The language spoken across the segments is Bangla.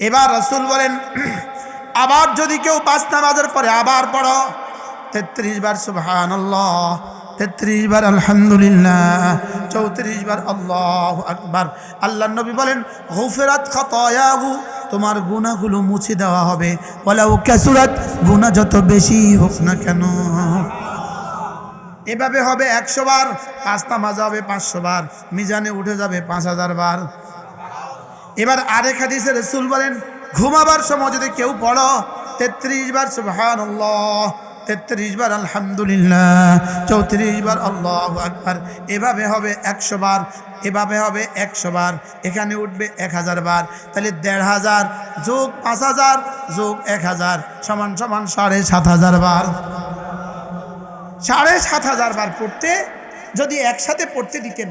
এবার রসুল বলেন, আবার যদি কেউ পাঁচ নামাজের পরে আবার পড়ো, তেত্রিশ বার সুবহান তেত্রিশ বার আলহামদুলিল্লাহ, চৌত্রিশ বার আল্লাহ আকবার। আল্লাহ নবী বলেন, হুফেরাত খতয়াহু, তোমার গুণাগুলো মুছে দেওয়া হবে। বলাও ক্যাসুরাত গুণা যত বেশি হোক না কেন। এভাবে হবে একশো বার, পাঁচ নামাজ হবে পাঁচশো বার, মিজানে উঠে যাবে পাঁচ হাজার বার। এবার আরেক হাদিসে রসুল বলেন, ঘুমাবার সময় যদি কেউ পড়ো, তেত্রিশ বার সুবহান তেত্রিশ বার আলহামদুলিল্লাহ, চৌত্রিশ বার আল্লাহ আকবার, এভাবে হবে একশো বার, এভাবে হবে একশো বার, এখানে উঠবে এক হাজার বার, তাহলে দেড় হাজার যোগ পাঁচ হাজার, যোগ এক হাজার, সমান সমান সাড়ে সাত হাজার বার। সাড়ে সাত হাজার বার পড়তে, যদি একসাথে পড়তে দিতেন,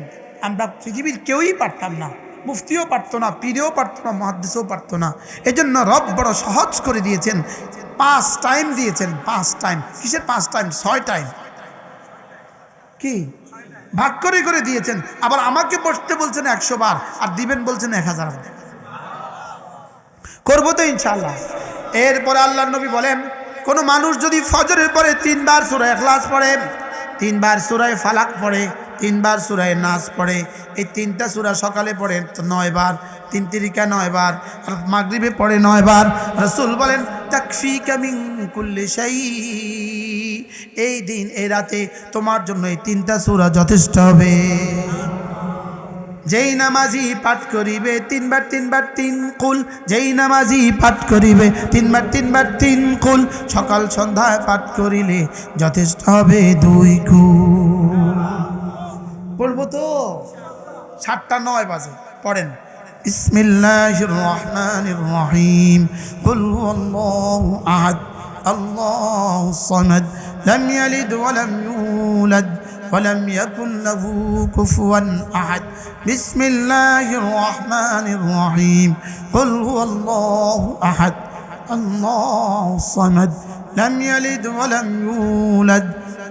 আমরা পৃথিবীর কেউই পারতাম না। মুফতিও পারতো না, পীরেও পারতো না মহাদ্দেশও পারতো না। এই জন্য রব বড় সহজ করে দিয়েছেন। পাঁচ টাইম দিয়েছেন, পাঁচ টাইম কিসের পাঁচ টাইম ছয় টাইম কি? ভাগ করে করে দিয়েছেন। আবার আমাকে পড়তে বলছেন একশো বার, আর দিবেন বলছেন এক হাজার করব তো ইনশাল্লাহ এরপরে আল্লাহ নবী বলেন, কোনো মানুষ যদি ফজরের পরে তিনবার সুরায় এখলাস পড়ে, তিনবার সুরায় ফালাক পড়ে তিনবার সুরায় নাচ পড়ে। এই তিনটা সুরা সকালে পড়ে তো নয় বার, তিন তিরিকা নয় বার, আর মাগরিবে পড়ে নয় বার। রসুল বলেন তাকফি কামিং কুল্লি সেই এই দিন, এই রাতে তোমার জন্য এই তিনটা সুরা যথেষ্ট হবে। যেই নামাজি পাঠ করিবে, তিনবার তিনবার, তিন কুল। যেই নামাজি পাঠ করিবে, তিনবার তিনবার, তিন কুল। সকাল সন্ধ্যায় পাঠ করিলে যথেষ্ট হবে দুই কুল। বলবো তো সাতটা নয় বাজে পড়েন বিসমিল্লাহির রহমানির রহিম কুল হুয়াল্লাহু আহাদ আল্লাহুস সামাদ লাম ইয়ালিদ ওয়া লাম ইউলাদ ولم يكن له كفوا احد بسم الله الرحمن الرحيم قل هو الله احد الله الصمد لم يلد ولم يولد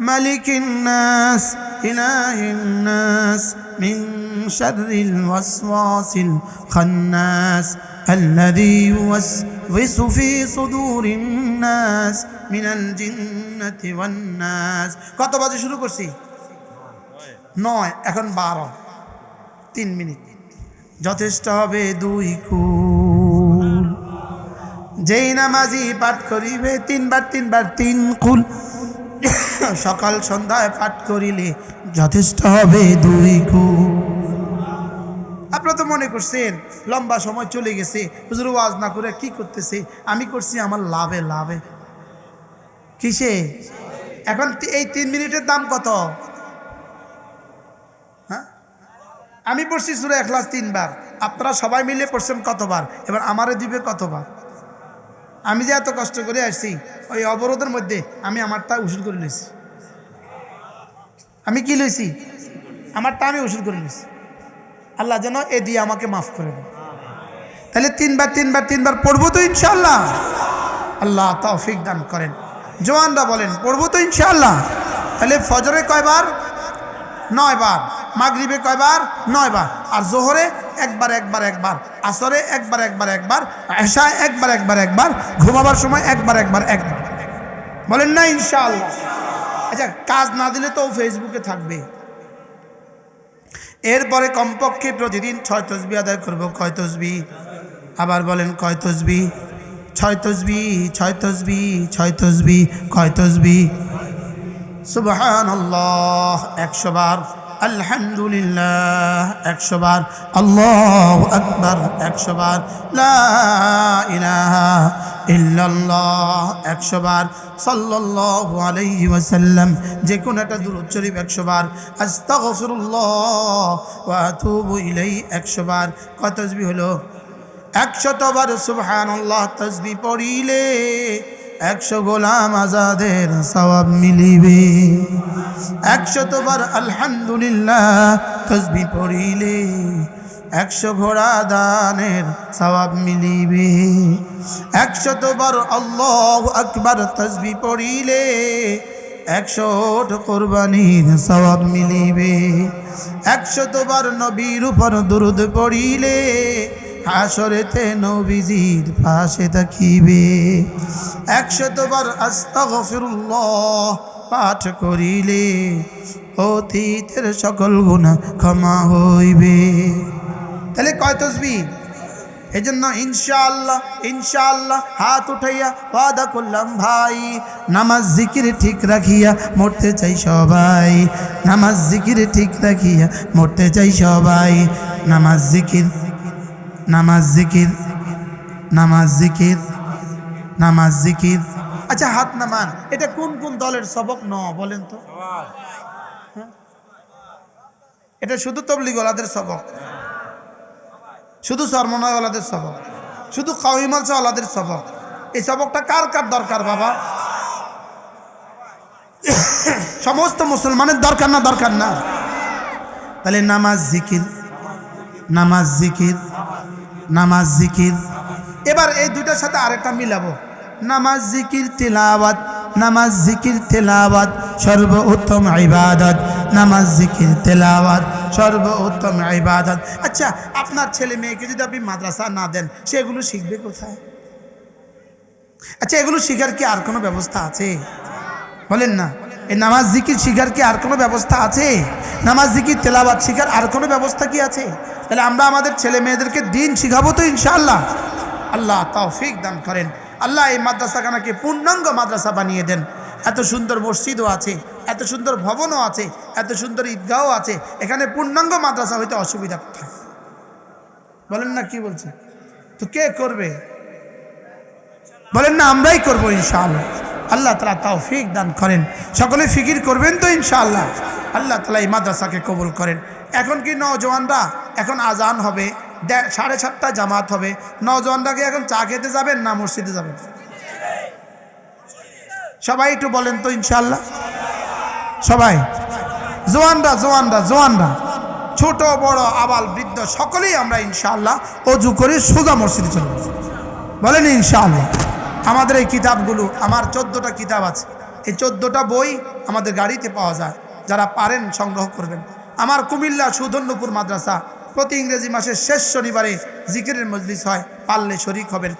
ملك الناس إله الناس من شر الوسواس الخناس الذي يوسوس في صدور الناس من الجنة والناس কত বাজে শুরু করছি নয় এখন বারো তিন মিনিট যথেষ্ট হবে দুই কুল যেই নামাজি পাঠ করিবে তিনবার তিনবার তিন কুল সকাল সন্ধ্যায় পাঠ করিলে যথেষ্ট হবে দুই কুল আপনারা তো মনে করছেন, লম্বা সময় চলে গেছে, হুজুর ওয়াজ না করে কি করতেছে? আমি করছি আমার লাভে লাভে। কিসে? এখন এই তিন মিনিটের দাম কত? হ্যাঁ? আমি পড়ছি সুরে এখলাস তিনবার। আপনারা সবাই মিলে পড়ছেন কতবার? এবার আমারে দিবে কতবার? আমি যে এত কষ্ট করে আসছি, ওই অবরোধের মধ্যে আমি আমারটা উসুল করে নিয়েছি। আমি কি লইছি? আমারটা আমি উসুল করে নিয়েছি। আল্লাহ যেন এ দিয়ে আমাকে মাফ করে দেয় তাহলে তিনবার তিনবার তিনবার পড়ব তো ইনশাল্লাহ আল্লাহ তৌফিক দান করেন। জোয়ানরা বলেন, পড়ব তো ইনশাল্লাহ তাহলে ফজরে কয়বার? নয় বার মাগরিবে কয়বার? নয় বার আর জোহরে একবার একবার একবার। আসরে একবার একবার একবার। এশায় একবার একবার একবার। ঘুমাবার সময় একবার একবার একবার। বলেন না, ইনশাআল্লাহ। আচ্ছা কাজ না দিলে তো ফেসবুকে থাকবে। এরপরে কমপক্ষে প্রতিদিন ছয় তসবি আদায় করব। কয় তসবি? আবার বলেন, কয় তসবি? ছয় তসবি ছয় তসবি ছয় তসবি, কয় তসবি? আল্লাহ একশো বার। আলহামদুলিল্লাহ, একশো বার, আল্লাহ আকবার, একশো বার ইল্লাল্লাহ, একশো বার, সাল্লাল্লাহু আলাইহি ওয়াসাল্লাম, যে কোনো একটা শরীফ একশো বার, আস্তাগফিরুল্লাহ একশো বার কত তসবি হলো? একশতবার সুবহানাল্লাহ তসবি পড়িলে একশো গোলাম আজাদের সওয়াব মিলিবে। একশতবার আলহামদুলিল্লাহ তসবি পড়িলে একশো ঘোড়া দানের সবাব মিলিবে। একশতবার আল্লাহ আকবার তসবি পড়িলে একশো কোরবানির সবাব মিলিবে। একশতবার নবীর উপর দুরুদ পড়িলে হাসরেতে নবীজির পাশে থাকিবে একশতবার আস্তাগফিরুল্লাহ পাঠ করিলে অতীতের সকল গুণা ক্ষমা হইবে। তাহলে কয় তসবি? এই জন্য ইনশাআল্লাহ ইনশাআল্লাহ হাত উঠাইয়া ওয়াদা করলাম, ভাই, নামাজ জিকির ঠিক রাখিয়া মরতে চাই সবাই। নামাজ জিকির ঠিক রাখিয়া মরতে চাই সবাই। নামাজ জিকির নামাজ জিকির নামাজ জিকির নামাজ জিকির। আচ্ছা হাত নামান এটা কোন কোন দলের সবক ন বলেন তো। হ্যাঁ? এটা শুধু তবলিগলাদের সবক। শুধু সরমনাওয়ালাদের সবক। শুধু কাউিমালসাওয়ালাদের সবক। এই সবকটা কার কার দরকার বাবা? সমস্ত মুসলমানের দরকার না দরকার না? তাহলে নামাজ জিকির নামাজ জিকির নামাজ জিকির। এবার এই দুইটার সাথে আরেকটা মিলাবো। নামাজ জিকির, তেলাওয়াত, নামাজ জিকির, তেলাওয়াত, সর্বোত্তম ইবাদত। নামাজ জিকির, তেলাওয়াত, সর্বোত্তম ইবাদত। আচ্ছা আপনার ছেলে মেয়েকে যদি আপনি মাদ্রাসা না দেন সেগুলো শিখবে কোথায়? আচ্ছা এগুলো শিখার কি আর কোনো ব্যবস্থা আছে? বলেন না। এই নামাজ জিকির শিখার কি আর কোনো ব্যবস্থা আছে? নামাজ জিকির তেলাবাদ শিখার আর কোনো ব্যবস্থা কি আছে? তাহলে আমরা আমাদের ছেলে মেয়েদেরকে দিন শিখাবো তো ইনশাআল্লাহ। আল্লাহ তৌফিক দান করেন। আল্লাহ এই মাদ্রাসাখানাকে পূর্ণাঙ্গ মাদ্রাসা বানিয়ে দেন। এত সুন্দর মসজিদও আছে, এত সুন্দর ভবনও আছে, এত সুন্দর ঈদগাহও আছে, এখানে পূর্ণাঙ্গ মাদ্রাসা হইতে অসুবিধা কোথায়? বলেন না কি বলছে? তো কে করবে? বলেন না, আমরাই করব ইনশাআল্লাহ। আল্লাহ তালা তাও ফিক দান করেন। সকলে ফিকির করবেন তো ইনশাআল্লাহ। আল্লাহ তালা এই মাদ্রাসাকে কবুল করেন। এখন কি নজওয়ানরা এখন আজান হবে। সাড়ে সাতটা জামাত হবে। নজওয়ানরা কি এখন চা খেতে যাবেন না মসজিদে যাবেন? সবাই একটু বলেন তো ইনশাল্লাহ সবাই। জোয়ানরা জোয়ানরা জোয়ানরা। ছোট, বড়, আবাল, বৃদ্ধ, সকলেই আমরা ইনশাআল্লাহ অজু করে সোজা মসজিদে চলে। বলেন ইনশাআল্লাহ। আমাদের এই কিতাবগুলো, আমার চোদ্দোটা কিতাব আছে। এই চোদ্দোটা বই আমাদের গাড়িতে পাওয়া যায়। যারা পারেন সংগ্রহ করবেন। আমার কুমিল্লা সুধন্যপুর মাদ্রাসা প্রতি ইংরেজি মাসের শেষ শনিবারে জিকিরের মজলিস হয় পারলে শরিক হবেন।